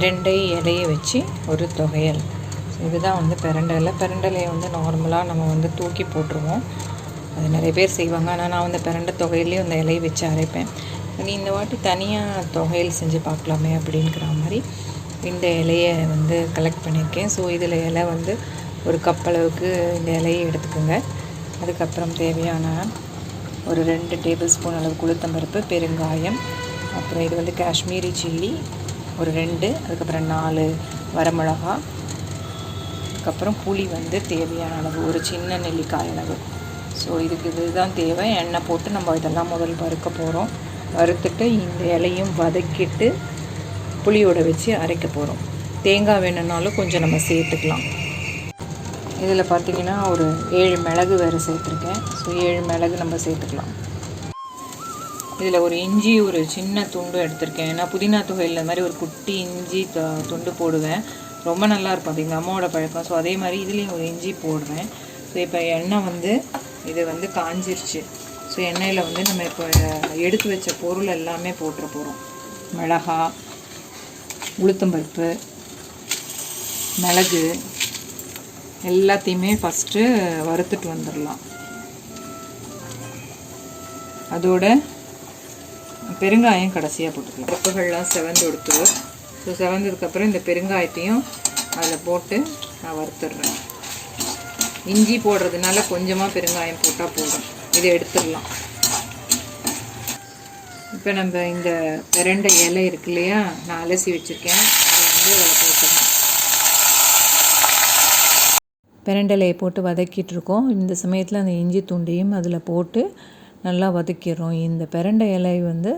பெரண்டை இலையை வச்சு ஒரு தொகையல். இதுதான் வந்து பெரண்டை இலை பெரண்டை வந்து நார்மலாக நம்ம வந்து தூக்கி போட்டுருவோம். அது நிறைய பேர் செய்வாங்க. ஆனால் நான் வந்து பெரண்டை தொகையிலையும் அந்த இலையை வச்சு அரைப்பேன். நீ இந்த வாட்டி தனியாக தொகையல் செஞ்சு பார்க்கலாமே அப்படிங்கிற மாதிரி இந்த இலையை வந்து கலெக்ட் பண்ணியிருக்கேன். ஸோ இதில் இலை வந்து ஒரு கப் அளவுக்கு இந்த இலையை எடுத்துக்கோங்க. அதுக்கப்புறம் தேவையான ஒரு ரெண்டு டேபிள் ஸ்பூன் அளவு உளுத்தம்பருப்பு பெருங்காயம் அப்புறம் இது வந்து காஷ்மீரி சில்லி ஒரு ரெண்டு அதுக்கப்புறம் நாலு வரமிளகா. அதுக்கப்புறம் புளி வந்து தேவையான அளவு ஒரு சின்ன நெல்லிக்காய் அளவு. ஸோ இதுக்கு இதுதான் தேவை. எண்ணெய் போட்டு நம்ம இதெல்லாம் முதல் வறுக்க போகிறோம் வறுத்துட்டு இந்த இலையும் வதக்கிட்டு புளியோட வச்சு அரைக்க போகிறோம் தேங்காய் வேணும்னாலும் கொஞ்சம் நம்ம சேர்த்துக்கலாம். இதில் பார்த்திங்கன்னா ஒரு ஏழு மிளகு வேறு சேர்த்துருக்கேன். ஸோ ஏழு மிளகு நம்ம சேர்த்துக்கலாம். இதில் ஒரு இஞ்சி ஒரு சின்ன துண்டு எடுத்திருக்கேன். ஏன்னா புதினா தொகையில் மாதிரி ஒரு குட்டி இஞ்சி துண்டு போடுவேன். ரொம்ப நல்லா இருக்கும். அது எங்கள் அம்மாவோட பழக்கம். ஸோ அதே மாதிரி இதுலேயும் ஒரு இஞ்சி போடுவேன் ஸோ இப்போ எண்ணெய் வந்து இது வந்து காஞ்சிருச்சு. ஸோ எண்ணெயில் வந்து நம்ம இப்போ எடுத்து வச்ச பொருள் எல்லாமே போட்டுற போகிறோம் மிளகா உளுத்தம்பருப்பு மிளகு எல்லாத்தையுமே ஃபஸ்ட்டு வறுத்துட்டு வந்துடலாம். அதோட பெருங்காயம் கடைசியாக போட்டுக்கலாம். பருப்புகள்லாம் செவந்து எடுத்துரும் ஸோ செவந்ததுக்கப்புறம் இந்த பெருங்காயத்தையும் அதில் போட்டு நான் வறுத்துடுறேன். இஞ்சி போடுறதுனால கொஞ்சமாக பெருங்காயம் போட்டால் போதும். இதை எடுத்துடலாம். இப்போ நம்ம இந்த பிரண்டை இலை இருக்கு இல்லையா? நான் அலசி வச்சுருக்கேன். அதை வந்து அதில் போட்டுடலாம். பெரண்டலையை போட்டு வதக்கிட்டு இருக்கோம். இந்த சமயத்தில் அந்த இஞ்சி துண்டையும் அதில் போட்டு நல்லா வதக்கிடுறோம். இந்த பிரண்டை இலை வந்து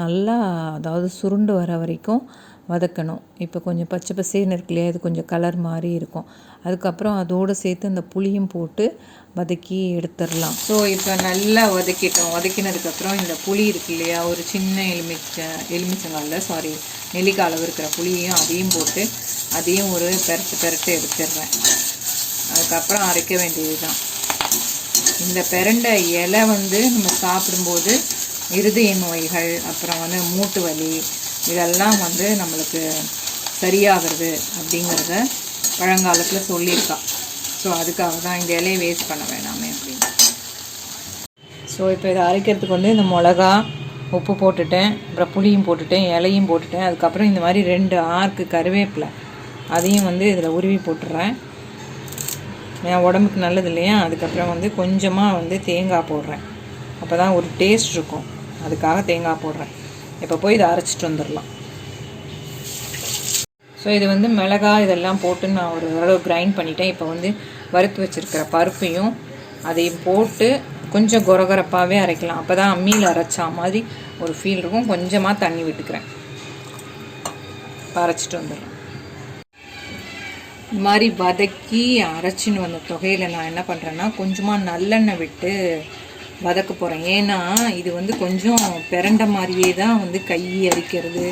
நல்லா அதாவது சுருண்டு வர வரைக்கும் வதக்கணும். இப்போ கொஞ்சம் பச்சை பசேன்னு இருக்கு இல்லையா கொஞ்சம் கலர் மாதிரி இருக்கும். அதுக்கப்புறம் அதோடு சேர்த்து அந்த புளியும் போட்டு வதக்கி எடுத்துடலாம். ஸோ இப்போ நல்லா வதக்கிட்டோம். வதக்கினதுக்கப்புறம் இந்த புளி இருக்கு இல்லையா ஒரு சின்ன எலுமிச்சை எலுமிச்சங்காலில் சாரி நெல்லிக்காய் அளவு இருக்கிற புளியையும் அதையும் போட்டு அதையும் ஒரு பெரட்டு பெரட்டு எடுத்துடுறேன். அதுக்கப்புறம் அரைக்க வேண்டியது தான் இந்த பிரண்டை இலை வந்து நம்ம சாப்பிடும்போது இருதய நோய்கள் அப்புறம் வந்து மூட்டு வலி இதெல்லாம் வந்து நம்மளுக்கு சரியாகிறது அப்படிங்கிறத பழங்காலத்தில் சொல்லியிருக்கா. ஸோ அதுக்காக தான் இந்த இலையை வேஸ்ட் பண்ண வேணாமே அப்படின்னு. ஸோ இப்போ இதை அரைக்கிறதுக்கு வந்து இந்த மிளகா உப்பு போட்டுட்டேன் அப்புறம் புளியும் போட்டுட்டேன் இலையும் போட்டுட்டேன். அதுக்கப்புறம் இந்த மாதிரி ரெண்டு ஆர்க்கு கருவேப்பிலை அதையும் வந்து இதில் உருவி போட்டுடுறேன் ஏன் உடம்புக்கு நல்லது இல்லையா அதுக்கப்புறம் வந்து கொஞ்சமாக வந்து தேங்காய் போடுறேன். அப்போ தான் ஒரு டேஸ்ட் இருக்கும். அதுக்காக தேங்காய் போடுறேன். இப்போ போய் இதை அரைச்சிட்டு வந்துடலாம். ஸோ இது வந்து மிளகாய் இதெல்லாம் போட்டு நான் ஒரு ஓரளவு கிரைண்ட் பண்ணிட்டேன். இப்போ வந்து வறுத்து வச்சுருக்கிற பருப்பையும் அதையும் போட்டு கொஞ்சம் கொரகொரப்பாகவே அரைக்கலாம். அப்போ தான் அம்மியில் அரைச்சா மாதிரி ஒரு ஃபீல் இருக்கும். கொஞ்சமாக தண்ணி விட்டுக்கிறேன். அரைச்சிட்டு வந்துடலாம். இது மாதிரி வதக்கி அரைச்சின்னு வந்த தொகையில் நான் என்ன பண்ணுறேன்னா கொஞ்சமாக நல்லெண்ணெய் விட்டு வதக்க போகிறேன் ஏன்னா இது வந்து கொஞ்சம் பிறண்ட மாதிரியே தான் வந்து கை அரிக்கிறது.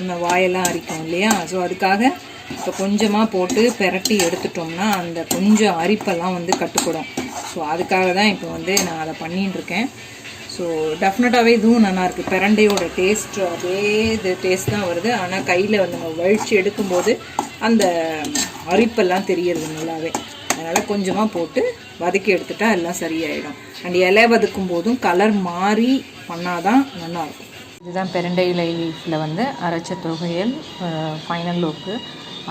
இந்த வாயெல்லாம் அரிக்கும் இல்லையா? ஸோ அதுக்காக இப்போ கொஞ்சமாக போட்டு பெரட்டி எடுத்துட்டோம்னா அந்த கொஞ்சம் அரிப்பெல்லாம் வந்து கட்டுப்படும். ஸோ அதுக்காக தான் இப்போ வந்து நான் அதை பண்ணிகிட்டு இருக்கேன். ஸோ டெஃபினட்டாகவே இதுவும் நல்லாயிருக்கு. பிரண்டையோட டேஸ்ட் அதே இது டேஸ்ட் தான் வருது. ஆனால் கையில் வந்து நம்ம வழித்து எடுக்கும்போது அந்த அரிப்பெல்லாம் தெரியறது நல்லாவே. அதனால் கொஞ்சமாக போட்டு வதக்கி எடுத்துட்டா எல்லாம் சரியாயிடும். அண்ட் இலை வதக்கும் போதும் கலர் மாறி பண்ணாதான் நல்லாயிருக்கும். இதுதான் பெரண்டை இலையில் வந்து அரைச்ச தொகையல் ஃபைனல் லுக்கு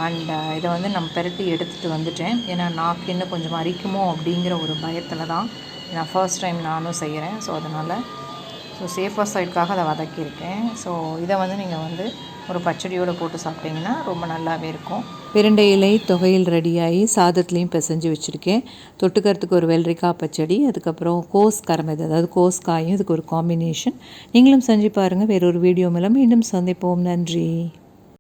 அண்ட் இதை வந்து நம்ம பெரட்டி எடுத்துகிட்டு வந்துட்டேன். ஏன்னா நாக்கு இன்னும் கொஞ்சம் அரிக்குமோ அப்படிங்கிற ஒரு பயத்தில் தான் நான் ஃபர்ஸ்ட் டைம் நானும் செய்கிறேன். ஸோ அதனால் ஸோ சேஃபர் சைடுக்காக அதை வதக்கியிருக்கேன். ஸோ இதை வந்து நீங்கள் வந்து ஒரு பச்சடியோடு போட்டு சாப்பிட்டிங்கன்னா ரொம்ப நல்லாவே இருக்கும். பிரண்டை இலை தொகையில் ரெடியாகி சாதத்துலேயும் பிசைஞ்சு வச்சுருக்கேன். தொட்டுக்கிறதுக்கு ஒரு வெள்ளரிக்காய் பச்சடி அதுக்கப்புறம் கோஸ் கரமது அதாவது கோஸ் காயும் இதுக்கு ஒரு காம்பினேஷன் நீங்களும் செஞ்சு பாருங்கள் வேறொரு வீடியோ மூலம் மீண்டும் சந்திப்போம். நன்றி.